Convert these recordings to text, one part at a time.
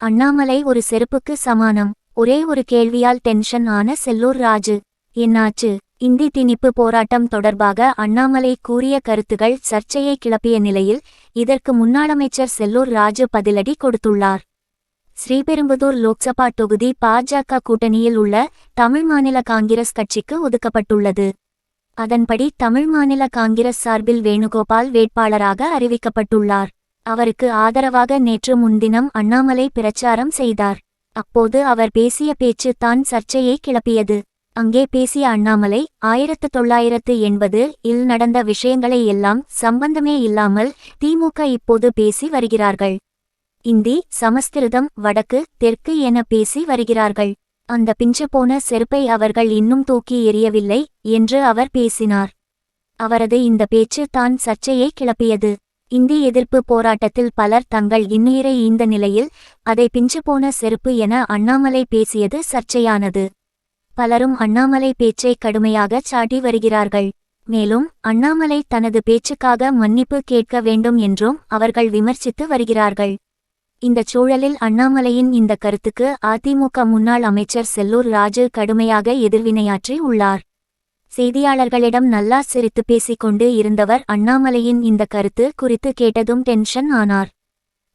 அண்ணாமலை ஒரு செருப்புக்கு சமானம். ஒரே ஒரு கேள்வியால் டென்ஷன் ஆன செல்லூர் ராஜு. என்னாச்சு? இந்தி திணிப்பு போராட்டம் தொடர்பாக அண்ணாமலை கூறிய கருத்துகள் சர்ச்சையை கிளப்பிய நிலையில் இதற்கு முன்னாள் அமைச்சர் செல்லூர் ராஜு பதிலடி கொடுத்துள்ளார். ஸ்ரீபெரும்புதூர் லோக்சபா தொகுதி பாஜக கூட்டணியில் உள்ள தமிழ் மாநில காங்கிரஸ் கட்சிக்கு ஒதுக்கப்பட்டுள்ளது. அதன்படி தமிழ் மாநில காங்கிரஸ் சார்பில் வேணுகோபால் வேட்பாளராக அறிவிக்கப்பட்டுள்ளார். அவருக்கு ஆதரவாக நேற்று முன்தினம் அண்ணாமலை பிரச்சாரம் செய்தார். அப்போது அவர் பேசிய பேச்சு தான் சர்ச்சையை கிளப்பியது. அங்கே பேசிய அண்ணாமலை ஆயிரத்து தொள்ளாயிரத்து எண்பது இல் நடந்த விஷயங்களை எல்லாம் சம்பந்தமே இல்லாமல் திமுக இப்போது பேசி வருகிறார்கள். இந்தி சமஸ்கிருதம் வடக்கு தெற்கு என பேசி வருகிறார்கள். அந்த பிஞ்சு போன செருப்பை அவர்கள் இன்னும் தூக்கி எறியவில்லை என்று அவர் பேசினார். அவரது இந்த பேச்சு தான் சர்ச்சையை கிளப்பியது. இந்தி எதிர்ப்பு போராட்டத்தில் பலர் தங்கள் இன்னுயிரை ஈந்த நிலையில் அதை பிஞ்சுபோன செருப்பு என அண்ணாமலை பேசியது சர்ச்சையானது. பலரும் அண்ணாமலை பேச்சை கடுமையாக சாட்டி வருகிறார்கள். மேலும் அண்ணாமலை தனது பேச்சுக்காக மன்னிப்பு கேட்க வேண்டும் என்றும் அவர்கள் விமர்சித்து வருகிறார்கள். இந்தச் சூழலில் அண்ணாமலையின் இந்த கருத்துக்கு அதிமுக முன்னாள் அமைச்சர் செல்லூர் ராஜு கடுமையாக எதிர்வினையாற்றி உள்ளார். செய்தியாளர்களிடம் நல்லா சிரித்து பேசிக்கொண்டு இருந்தவர் அண்ணாமலையின் இந்த கருத்து குறித்து கேட்டதும் டென்ஷன் ஆனார்.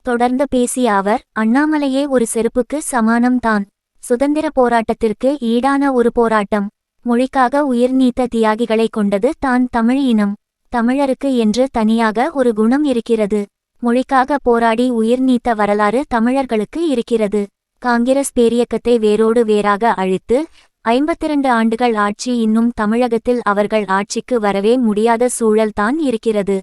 தொடர்ந்து பேசிய அவர் அண்ணாமலையே ஒரு செருப்புக்கு சமானம்தான் சுதந்திர போராட்டத்திற்கு ஈடான ஒரு போராட்டம். மொழிக்காக உயிர் நீத்த தியாகிகளை கொண்டது தான் தமிழ் இனம். தமிழருக்கு என்று தனியாக ஒரு குணம் இருக்கிறது. மொழிக்காக போராடி உயிர் நீத்த வரலாறு தமிழர்களுக்கு இருக்கிறது. காங்கிரஸ் பேரியக்கத்தை வேரோடு வேறாக அழித்து ஐம்பத்திரண்டு ஆண்டுகள் ஆட்சி இன்னும் தமிழகத்தில் அவர்கள் ஆட்சிக்கு வரவே முடியாத சூழல்தான் இருக்கிறது.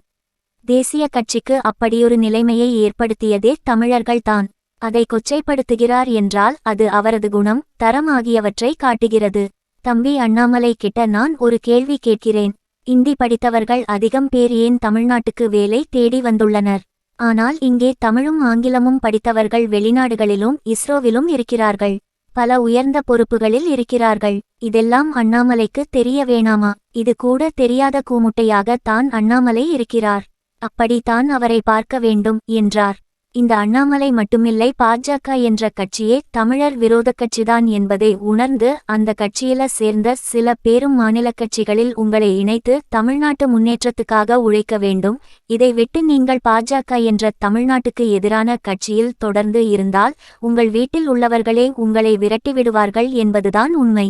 தேசிய கட்சிக்கு அப்படியொரு நிலைமையை ஏற்படுத்தியதே தமிழர்கள்தான் அதை கொச்சைப்படுத்துகிறார் என்றால் அது அவரது குணம் தரம் ஆகியவற்றை காட்டுகிறது. தம்பி அண்ணாமலை கிட்ட நான் ஒரு கேள்வி கேட்கிறேன். இந்தி படித்தவர்கள் அதிகம் பேர் ஏன் தமிழ்நாட்டுக்கு வேலை தேடி வந்துள்ளனர்? ஆனால் இங்கே தமிழும் ஆங்கிலமும் படித்தவர்கள் வெளிநாடுகளிலும் இஸ்ரோவிலும் இருக்கிறார்கள். பல உயர்ந்த பொறுப்புகளில் இருக்கிறார்கள். இதெல்லாம் அண்ணாமலைக்கு தெரிய வேணாமா? இது கூட தெரியாத கூமுட்டையாக தான் அண்ணாமலை இருக்கிறார். அப்படித்தான் அவரை பார்க்க வேண்டும் என்றார். இந்த அண்ணாமலை மட்டுமில்லை பாஜக என்ற கட்சியே தமிழர் விரோத கட்சிதான் என்பதை உணர்ந்து அந்த கட்சியில சேர்ந்த சில பேரும் மாநில கட்சிகளில் உங்களை இணைத்து தமிழ்நாட்டு முன்னேற்றத்துக்காக உழைக்க வேண்டும். இதை விட்டு நீங்கள் பாஜக என்ற தமிழ்நாட்டுக்கு எதிரான கட்சியில் தொடர்ந்து இருந்தால் உங்கள் வீட்டில் உள்ளவர்களே உங்களை விரட்டிவிடுவார்கள் என்பதுதான் உண்மை.